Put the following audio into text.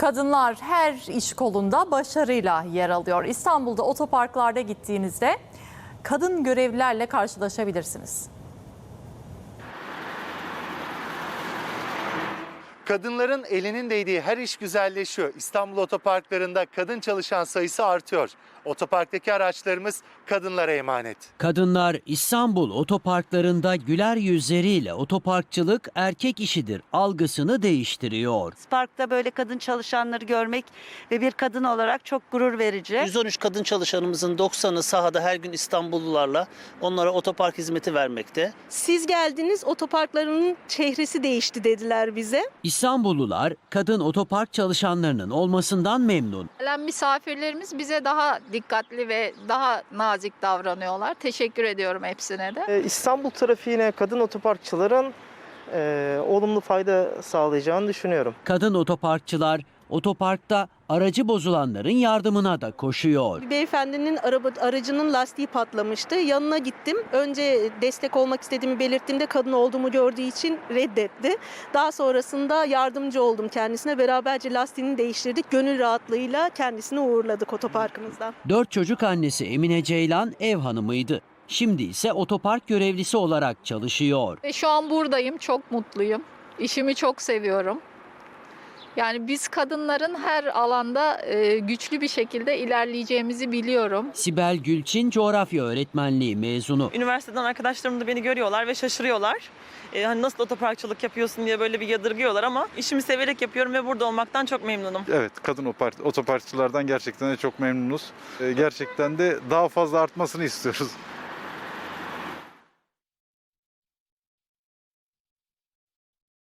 Kadınlar her iş kolunda başarıyla yer alıyor. İstanbul'da otoparklarda gittiğinizde kadın görevlilerle karşılaşabilirsiniz. Kadınların elinin değdiği her iş güzelleşiyor. İstanbul otoparklarında kadın çalışan sayısı artıyor. Otoparktaki araçlarımız kadınlara emanet. Kadınlar İstanbul otoparklarında güler yüzleriyle otoparkçılık erkek işidir algısını değiştiriyor. Parkta böyle kadın çalışanları görmek ve bir kadın olarak çok gurur verici. 113 kadın çalışanımızın 90'ı sahada her gün İstanbullularla onlara otopark hizmeti vermekte. Siz geldiniz otoparklarının çehresi değişti dediler bize. İstanbullular kadın otopark çalışanlarının olmasından memnun. Gelen misafirlerimiz bize daha dikkatli ve daha nazik davranıyorlar. Teşekkür ediyorum hepsine de. Ee, İstanbul trafiğine kadın otoparkçıların e, olumlu fayda sağlayacağını düşünüyorum. Kadın otoparkçılar otoparkta aracı bozulanların yardımına da koşuyor. Bir beyefendinin araba, aracının lastiği patlamıştı. Yanına gittim. Önce destek olmak istediğimi belirttiğimde kadın olduğumu gördüğü için reddetti. Daha sonrasında yardımcı oldum kendisine. Beraberce lastiğini değiştirdik. Gönül rahatlığıyla kendisini uğurladık otoparkımızdan. Dört çocuk annesi Emine Ceylan ev hanımıydı. Şimdi ise otopark görevlisi olarak çalışıyor. Ve şu an buradayım, çok mutluyum. İşimi çok seviyorum. Yani biz kadınların her alanda e, güçlü bir şekilde ilerleyeceğimizi biliyorum. Sibel Gülçin coğrafya öğretmenliği mezunu. Üniversiteden arkadaşlarım da beni görüyorlar ve şaşırıyorlar. Ee, hani nasıl otoparkçılık yapıyorsun diye böyle bir yadırgıyorlar ama işimi severek yapıyorum ve burada olmaktan çok memnunum. Evet, kadın opar- otoparkçılardan gerçekten de çok memnunuz. Ee, Gerçekten de daha fazla artmasını istiyoruz.